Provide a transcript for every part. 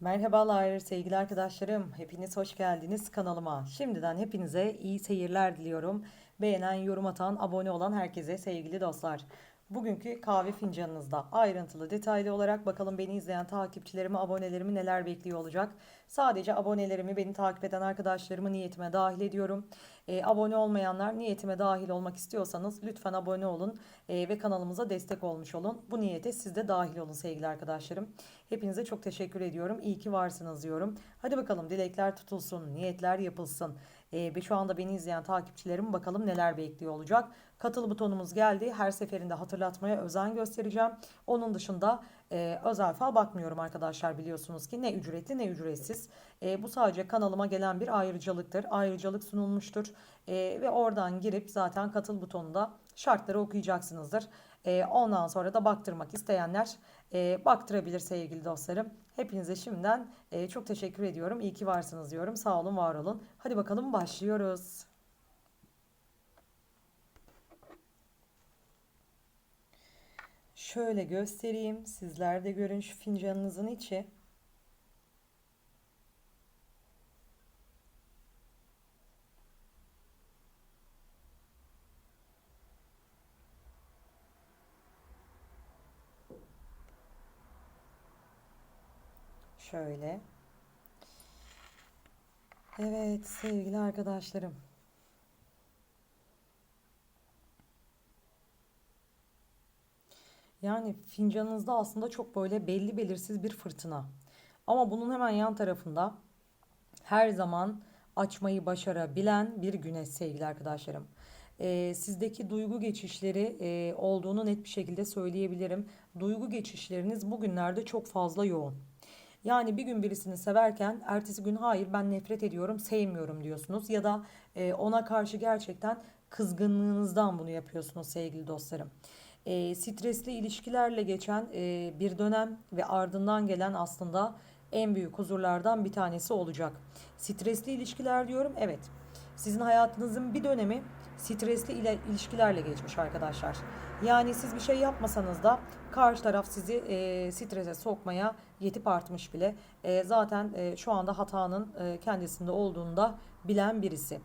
Merhabalar sevgili arkadaşlarım. Hepiniz hoş geldiniz kanalıma. Şimdiden hepinize iyi seyirler diliyorum. Beğenen, yorum atan, abone olan herkese sevgili dostlar. Bugünkü kahve fincanınızda ayrıntılı, detaylı olarak bakalım beni izleyen takipçilerimi, abonelerimi neler bekliyor olacak. Sadece abonelerimi, beni takip eden arkadaşlarımı niyetime dahil ediyorum. E, abone olmayanlar niyetime dahil olmak istiyorsanız lütfen abone olun e, ve kanalımıza destek olmuş olun. Bu niyete siz de dahil olun sevgili arkadaşlarım. Hepinize çok teşekkür ediyorum. İyi ki varsınız diyorum. Hadi bakalım dilekler tutulsun, niyetler yapılsın. E, ve şu anda beni izleyen takipçilerim bakalım neler bekliyor olacak. Katıl butonumuz geldi. Her seferinde hatırlatmaya özen göstereceğim. Onun dışında e, özel fal bakmıyorum arkadaşlar biliyorsunuz ki ne ücretli ne ücretsiz. E, bu sadece kanalıma gelen bir ayrıcalıktır. Ayrıcalık sunulmuştur. E, ve oradan girip zaten katıl butonunda şartları okuyacaksınızdır. E, ondan sonra da baktırmak isteyenler e, baktırabilir sevgili dostlarım. Hepinize şimdiden e, çok teşekkür ediyorum. İyi ki varsınız diyorum. Sağ olun, var olun. Hadi bakalım başlıyoruz. Şöyle göstereyim. Sizler de görün şu fincanınızın içi. Şöyle. Evet sevgili arkadaşlarım. Yani fincanınızda aslında çok böyle belli belirsiz bir fırtına. Ama bunun hemen yan tarafında her zaman açmayı başarabilen bir güneş sevgili arkadaşlarım. Ee, sizdeki duygu geçişleri e, olduğunu net bir şekilde söyleyebilirim. Duygu geçişleriniz bugünlerde çok fazla yoğun. Yani bir gün birisini severken ertesi gün hayır ben nefret ediyorum, sevmiyorum diyorsunuz ya da e, ona karşı gerçekten kızgınlığınızdan bunu yapıyorsunuz sevgili dostlarım. E, stresli ilişkilerle geçen e, bir dönem ve ardından gelen aslında en büyük huzurlardan bir tanesi olacak. Stresli ilişkiler diyorum, evet. Sizin hayatınızın bir dönemi stresli ile ilişkilerle geçmiş arkadaşlar. Yani siz bir şey yapmasanız da karşı taraf sizi e, strese sokmaya yetip artmış bile. E, zaten e, şu anda hatanın e, kendisinde olduğunu da bilen birisi.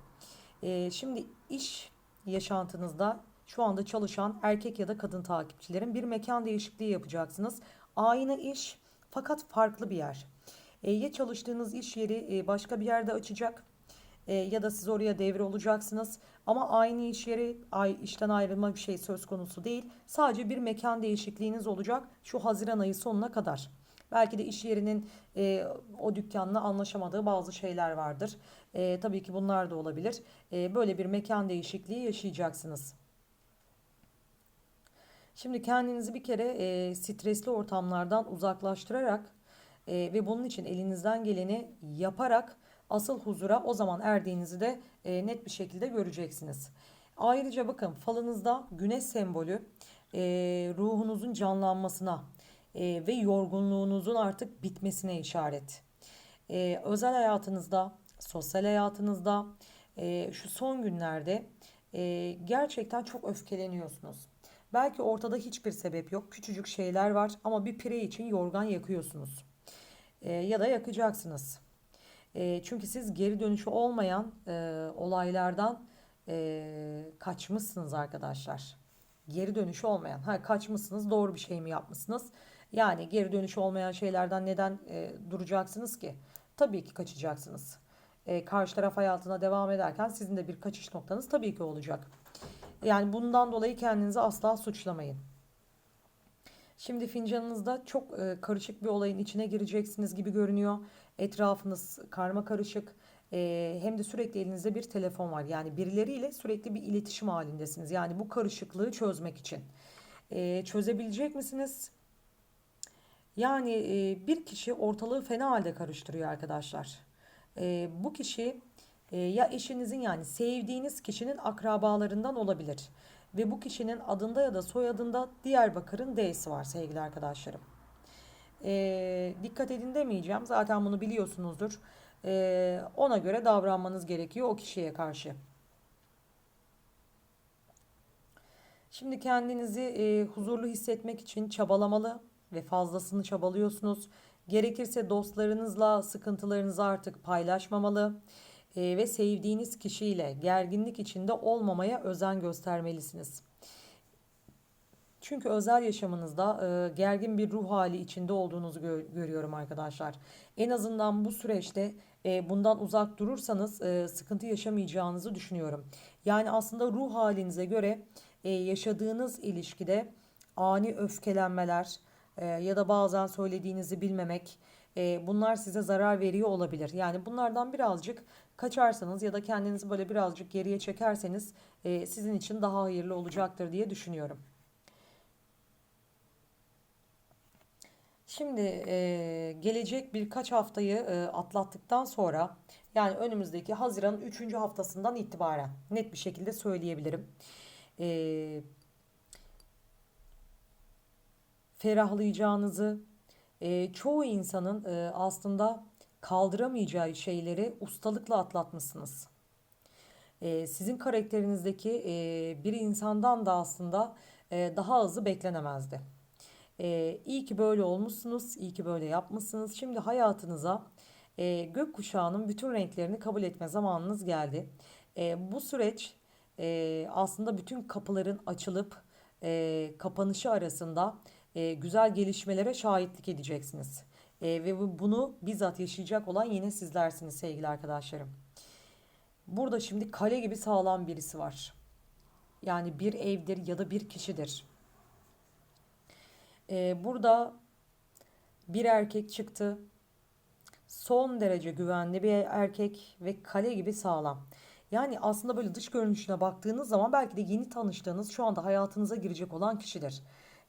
E, şimdi iş yaşantınızda şu anda çalışan erkek ya da kadın takipçilerin bir mekan değişikliği yapacaksınız. Aynı iş fakat farklı bir yer. E, ya çalıştığınız iş yeri e, başka bir yerde açacak e, ya da siz oraya devre olacaksınız. Ama aynı iş yeri ay, işten ayrılma bir şey söz konusu değil. Sadece bir mekan değişikliğiniz olacak şu Haziran ayı sonuna kadar. Belki de iş yerinin e, o dükkanla anlaşamadığı bazı şeyler vardır. E, tabii ki bunlar da olabilir. E, böyle bir mekan değişikliği yaşayacaksınız. Şimdi kendinizi bir kere e, stresli ortamlardan uzaklaştırarak e, ve bunun için elinizden geleni yaparak asıl huzura o zaman erdiğinizi de e, net bir şekilde göreceksiniz. Ayrıca bakın falınızda güneş sembolü e, ruhunuzun canlanmasına e, ve yorgunluğunuzun artık bitmesine işaret. E, özel hayatınızda, sosyal hayatınızda e, şu son günlerde e, gerçekten çok öfkeleniyorsunuz. Belki ortada hiçbir sebep yok. Küçücük şeyler var ama bir pire için yorgan yakıyorsunuz. E, ya da yakacaksınız. E, çünkü siz geri dönüşü olmayan e, olaylardan e, kaçmışsınız arkadaşlar. Geri dönüşü olmayan. Ha kaçmışsınız doğru bir şey mi yapmışsınız? Yani geri dönüşü olmayan şeylerden neden e, duracaksınız ki? Tabii ki kaçacaksınız. E, karşı taraf hayatına devam ederken sizin de bir kaçış noktanız tabii ki olacak. Yani bundan dolayı kendinizi asla suçlamayın. Şimdi fincanınızda çok e, karışık bir olayın içine gireceksiniz gibi görünüyor. Etrafınız karma karışık. E, hem de sürekli elinizde bir telefon var. Yani birileriyle sürekli bir iletişim halindesiniz. Yani bu karışıklığı çözmek için. E, çözebilecek misiniz? Yani bir kişi ortalığı fena halde karıştırıyor arkadaşlar. Bu kişi ya eşinizin yani sevdiğiniz kişinin akrabalarından olabilir. Ve bu kişinin adında ya da soyadında Diyarbakır'ın D'si var sevgili arkadaşlarım. E, dikkat edin demeyeceğim. Zaten bunu biliyorsunuzdur. E, ona göre davranmanız gerekiyor o kişiye karşı. Şimdi kendinizi e, huzurlu hissetmek için çabalamalı ve fazlasını çabalıyorsunuz. Gerekirse dostlarınızla sıkıntılarınızı artık paylaşmamalı ve sevdiğiniz kişiyle gerginlik içinde olmamaya özen göstermelisiniz. Çünkü özel yaşamınızda e, gergin bir ruh hali içinde olduğunuzu gö- görüyorum arkadaşlar. En azından bu süreçte e, bundan uzak durursanız e, sıkıntı yaşamayacağınızı düşünüyorum. Yani aslında ruh halinize göre e, yaşadığınız ilişkide ani öfkelenmeler e, ya da bazen söylediğinizi bilmemek e, bunlar size zarar veriyor olabilir. Yani bunlardan birazcık kaçarsanız ya da kendinizi böyle birazcık geriye çekerseniz e, sizin için daha hayırlı olacaktır diye düşünüyorum. Şimdi e, gelecek birkaç haftayı e, atlattıktan sonra yani önümüzdeki Haziran'ın üçüncü haftasından itibaren net bir şekilde söyleyebilirim. E, ferahlayacağınızı, e, çoğu insanın e, aslında kaldıramayacağı şeyleri ustalıkla atlatmışsınız. E, sizin karakterinizdeki e, bir insandan da aslında e, daha azı beklenemezdi. E, iyi ki böyle olmuşsunuz, iyi ki böyle yapmışsınız. Şimdi hayatınıza e, gökkuşağının bütün renklerini kabul etme zamanınız geldi. E, bu süreç e, aslında bütün kapıların açılıp e, kapanışı arasında e, güzel gelişmelere şahitlik edeceksiniz. E, ve bu- bunu bizzat yaşayacak olan yine sizlersiniz sevgili arkadaşlarım. Burada şimdi kale gibi sağlam birisi var. Yani bir evdir ya da bir kişidir. E, burada bir erkek çıktı. Son derece güvenli bir erkek ve kale gibi sağlam. Yani aslında böyle dış görünüşüne baktığınız zaman belki de yeni tanıştığınız şu anda hayatınıza girecek olan kişidir.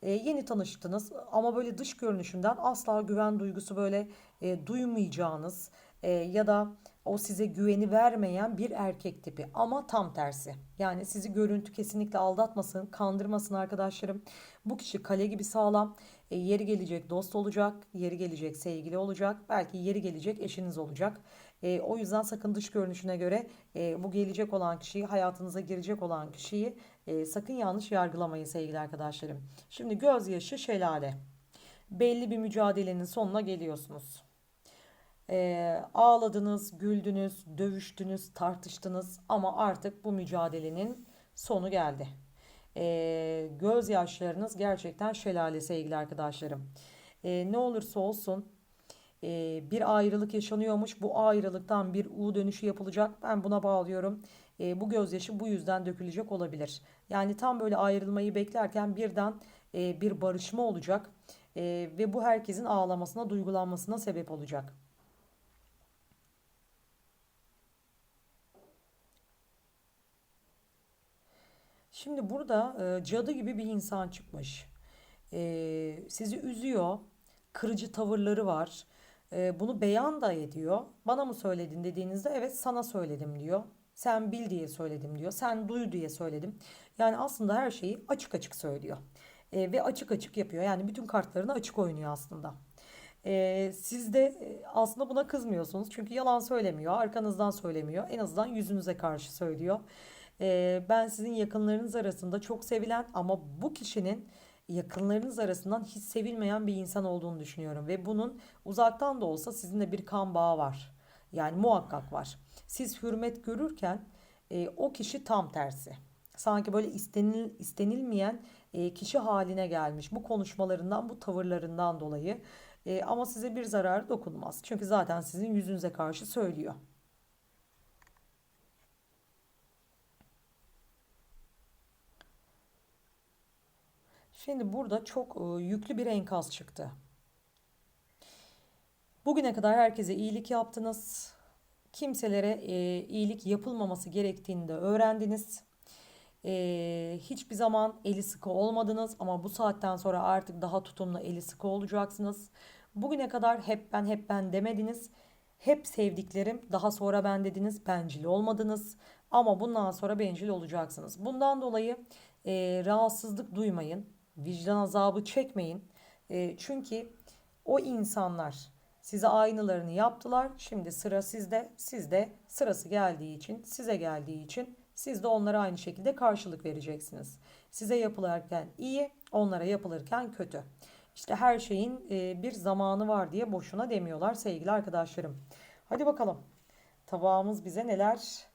E, yeni tanıştınız ama böyle dış görünüşünden asla güven duygusu böyle e, duymayacağınız e, ya da o size güveni vermeyen bir erkek tipi ama tam tersi. Yani sizi görüntü kesinlikle aldatmasın, kandırmasın arkadaşlarım. Bu kişi kale gibi sağlam. E, yeri gelecek dost olacak, yeri gelecek sevgili olacak, belki yeri gelecek eşiniz olacak. E, o yüzden sakın dış görünüşüne göre e, bu gelecek olan kişiyi, hayatınıza girecek olan kişiyi e, sakın yanlış yargılamayın sevgili arkadaşlarım. Şimdi gözyaşı şelale. Belli bir mücadelenin sonuna geliyorsunuz. E, ağladınız, güldünüz, dövüştünüz, tartıştınız ama artık bu mücadelenin sonu geldi. E, gözyaşlarınız gerçekten şelale sevgili arkadaşlarım. E, ne olursa olsun e, bir ayrılık yaşanıyormuş. Bu ayrılıktan bir U dönüşü yapılacak. Ben buna bağlıyorum. E, bu gözyaşı bu yüzden dökülecek olabilir. Yani tam böyle ayrılmayı beklerken birden e, bir barışma olacak. E, ve bu herkesin ağlamasına, duygulanmasına sebep olacak. Şimdi burada e, cadı gibi bir insan çıkmış. E, sizi üzüyor. Kırıcı tavırları var. E, bunu beyan da ediyor. Bana mı söyledin dediğinizde evet sana söyledim diyor. Sen bil diye söyledim diyor. Sen duy diye söyledim. Yani aslında her şeyi açık açık söylüyor. E, ve açık açık yapıyor. Yani bütün kartlarını açık oynuyor aslında. E, siz de e, aslında buna kızmıyorsunuz. Çünkü yalan söylemiyor. Arkanızdan söylemiyor. En azından yüzünüze karşı söylüyor. E, ben sizin yakınlarınız arasında çok sevilen ama bu kişinin yakınlarınız arasından hiç sevilmeyen bir insan olduğunu düşünüyorum. Ve bunun uzaktan da olsa sizinle bir kan bağı var. Yani muhakkak var. Siz hürmet görürken e, o kişi tam tersi. Sanki böyle istenil, istenilmeyen e, kişi haline gelmiş. Bu konuşmalarından, bu tavırlarından dolayı. E, ama size bir zararı dokunmaz. Çünkü zaten sizin yüzünüze karşı söylüyor. Şimdi burada çok e, yüklü bir enkaz çıktı. Bugüne kadar herkese iyilik yaptınız. Kimselere e, iyilik yapılmaması gerektiğini de öğrendiniz. E, hiçbir zaman eli sıkı olmadınız ama bu saatten sonra artık daha tutumlu eli sıkı olacaksınız. Bugüne kadar hep ben hep ben demediniz. Hep sevdiklerim daha sonra ben dediniz bencil olmadınız ama bundan sonra bencil olacaksınız. Bundan dolayı e, rahatsızlık duymayın, vicdan azabı çekmeyin. E, çünkü o insanlar size aynılarını yaptılar. Şimdi sıra sizde. Sizde sırası geldiği için, size geldiği için siz de onlara aynı şekilde karşılık vereceksiniz. Size yapılırken iyi, onlara yapılırken kötü. İşte her şeyin e, bir zamanı var diye boşuna demiyorlar sevgili arkadaşlarım. Hadi bakalım. Tabağımız bize neler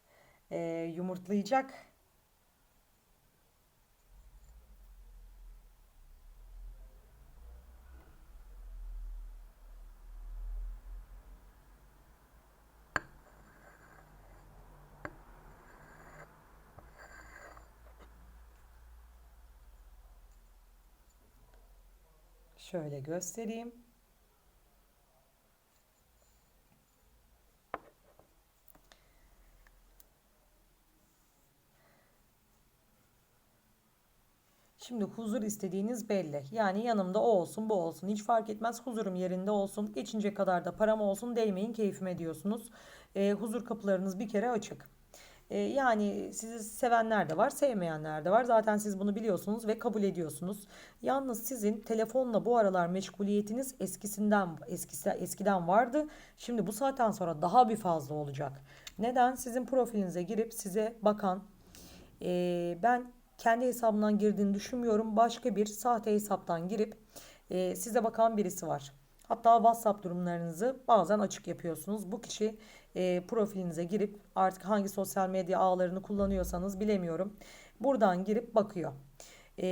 e, yumurtlayacak? Şöyle göstereyim. Şimdi huzur istediğiniz belli. Yani yanımda o olsun bu olsun hiç fark etmez huzurum yerinde olsun. Geçince kadar da param olsun değmeyin keyfime diyorsunuz. E, huzur kapılarınız bir kere açık. E, yani sizi sevenler de var sevmeyenler de var. Zaten siz bunu biliyorsunuz ve kabul ediyorsunuz. Yalnız sizin telefonla bu aralar meşguliyetiniz eskisinden eskisi, eskiden vardı. Şimdi bu saatten sonra daha bir fazla olacak. Neden? Sizin profilinize girip size bakan e, ben kendi hesabından girdiğini düşünmüyorum. Başka bir sahte hesaptan girip e, size bakan birisi var. Hatta WhatsApp durumlarınızı bazen açık yapıyorsunuz. Bu kişi e, profilinize girip artık hangi sosyal medya ağlarını kullanıyorsanız bilemiyorum. Buradan girip bakıyor. E,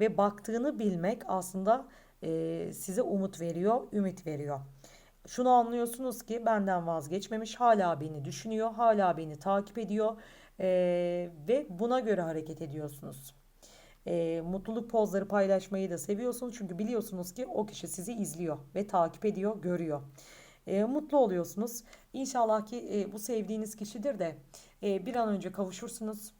ve baktığını bilmek aslında e, size umut veriyor, ümit veriyor. Şunu anlıyorsunuz ki benden vazgeçmemiş, hala beni düşünüyor, hala beni takip ediyor ee, ve buna göre hareket ediyorsunuz. Ee, mutluluk pozları paylaşmayı da seviyorsunuz çünkü biliyorsunuz ki o kişi sizi izliyor ve takip ediyor, görüyor. Ee, mutlu oluyorsunuz. İnşallah ki e, bu sevdiğiniz kişidir de e, bir an önce kavuşursunuz.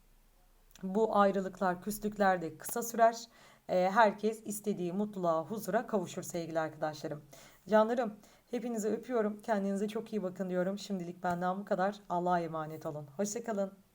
Bu ayrılıklar, küslükler de kısa sürer. E, herkes istediği mutluluğa, huzura kavuşur sevgili arkadaşlarım. Canlarım, hepinizi öpüyorum. Kendinize çok iyi bakın diyorum. Şimdilik benden bu kadar. Allah'a emanet olun. Hoşçakalın.